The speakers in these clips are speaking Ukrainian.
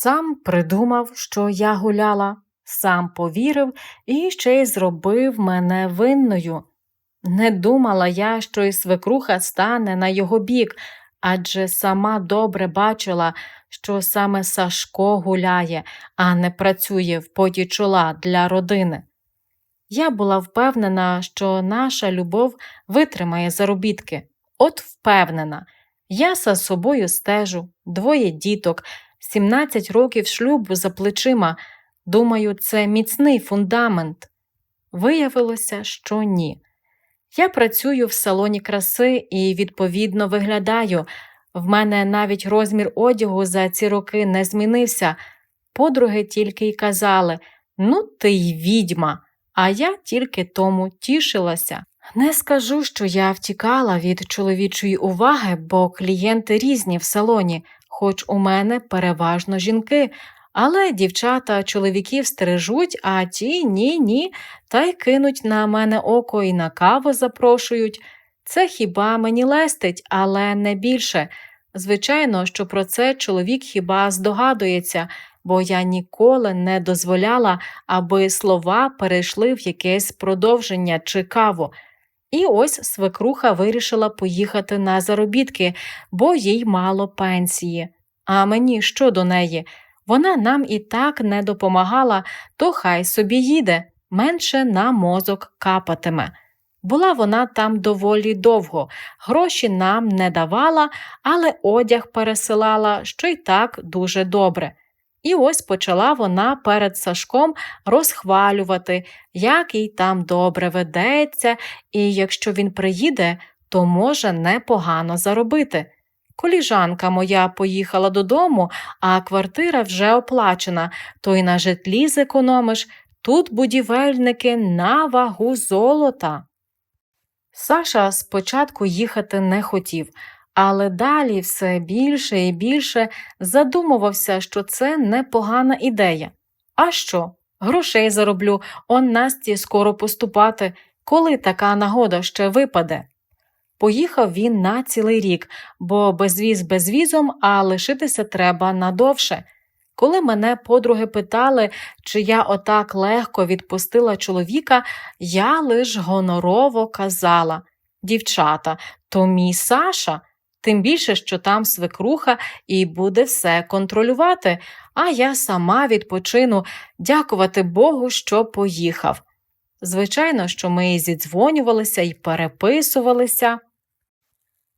Сам придумав, що я гуляла, сам повірив і ще й зробив мене винною. Не думала я, що і свекруха стане на його бік, адже сама добре бачила, що саме Сашко гуляє, а не працює в поті чола для родини. Я була впевнена, що наша любов витримає заробітки. От впевнена. Я за собою стежу, двоє діток, 17 років шлюбу за плечима. Думаю, це міцний фундамент. Виявилося, що ні. Я працюю в салоні краси і, відповідно, виглядаю. В мене навіть розмір одягу за ці роки не змінився. Подруги тільки й казали ну, ти й відьма, а я тільки тому тішилася. Не скажу, що я втікала від чоловічої уваги, бо клієнти різні в салоні, хоч у мене переважно жінки, але дівчата чоловіків стережуть, а ті ні, ні, та й кинуть на мене око і на каву запрошують. Це хіба мені лестить, але не більше. Звичайно, що про це чоловік хіба здогадується, бо я ніколи не дозволяла, аби слова перейшли в якесь продовження чи каву. І ось свекруха вирішила поїхати на заробітки, бо їй мало пенсії. А мені що до неї? Вона нам і так не допомагала, то хай собі їде, менше на мозок капатиме. Була вона там доволі довго, гроші нам не давала, але одяг пересилала, що й так дуже добре. І ось почала вона перед Сашком розхвалювати, як їй там добре ведеться, і якщо він приїде, то може непогано заробити. Коліжанка моя поїхала додому, а квартира вже оплачена, то й на житлі зекономиш, тут будівельники на вагу золота. Саша спочатку їхати не хотів, але далі все більше і більше задумувався, що це непогана ідея. А що? Грошей зароблю, он Насті скоро поступати, коли така нагода ще випаде. Поїхав він на цілий рік, бо безвіз безвізом, а лишитися треба надовше. Коли мене подруги питали, чи я отак легко відпустила чоловіка, я лиш гонорово казала дівчата, то мій Саша, тим більше, що там свекруха і буде все контролювати, а я сама відпочину, дякувати Богу, що поїхав. Звичайно, що ми зідзвонювалися і переписувалися.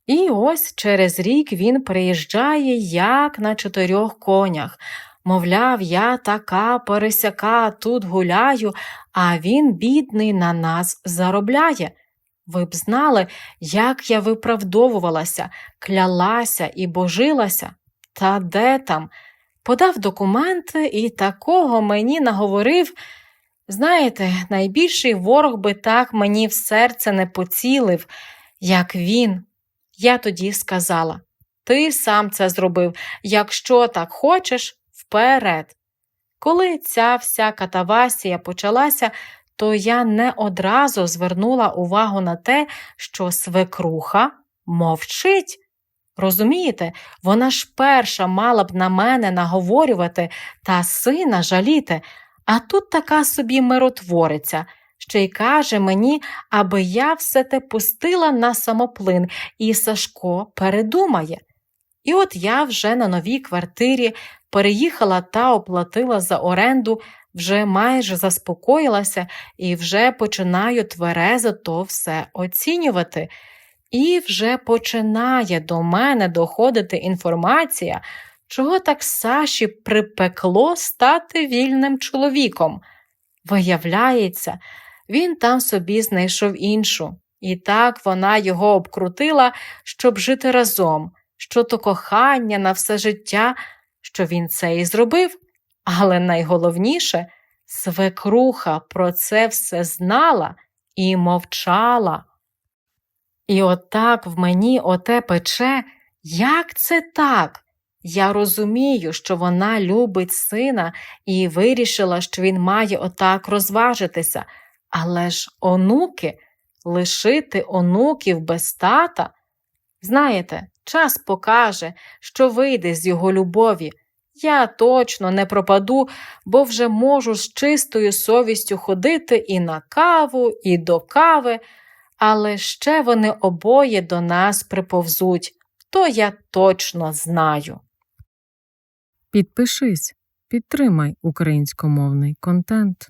І ось через рік він приїжджає як на чотирьох конях. Мовляв, я така пересяка тут гуляю, а він, бідний, на нас заробляє. Ви б знали, як я виправдовувалася, клялася і божилася. Та де там? Подав документи і такого мені наговорив. Знаєте, найбільший ворог би так мені в серце не поцілив, як він. Я тоді сказала ти сам це зробив, якщо так хочеш, вперед. Коли ця вся катавасія почалася, то я не одразу звернула увагу на те, що свекруха мовчить. Розумієте, вона ж перша мала б на мене наговорювати та сина жаліти, а тут така собі миротвориця, що й каже мені, аби я все те пустила на самоплин, і Сашко передумає. І от я вже на новій квартирі переїхала та оплатила за оренду, вже майже заспокоїлася і вже починаю тверезо то все оцінювати. І вже починає до мене доходити інформація, чого так Саші припекло стати вільним чоловіком. Виявляється, він там собі знайшов іншу, і так вона його обкрутила, щоб жити разом, що то кохання на все життя, що він це і зробив. Але найголовніше, свекруха про це все знала і мовчала. І отак в мені оте пече, як це так? Я розумію, що вона любить сина і вирішила, що він має отак розважитися, але ж онуки, лишити онуків без тата. Знаєте, час покаже, що вийде з його любові. Я точно не пропаду, бо вже можу з чистою совістю ходити і на каву, і до кави, але ще вони обоє до нас приповзуть, то я точно знаю. Підпишись, підтримай українськомовний контент.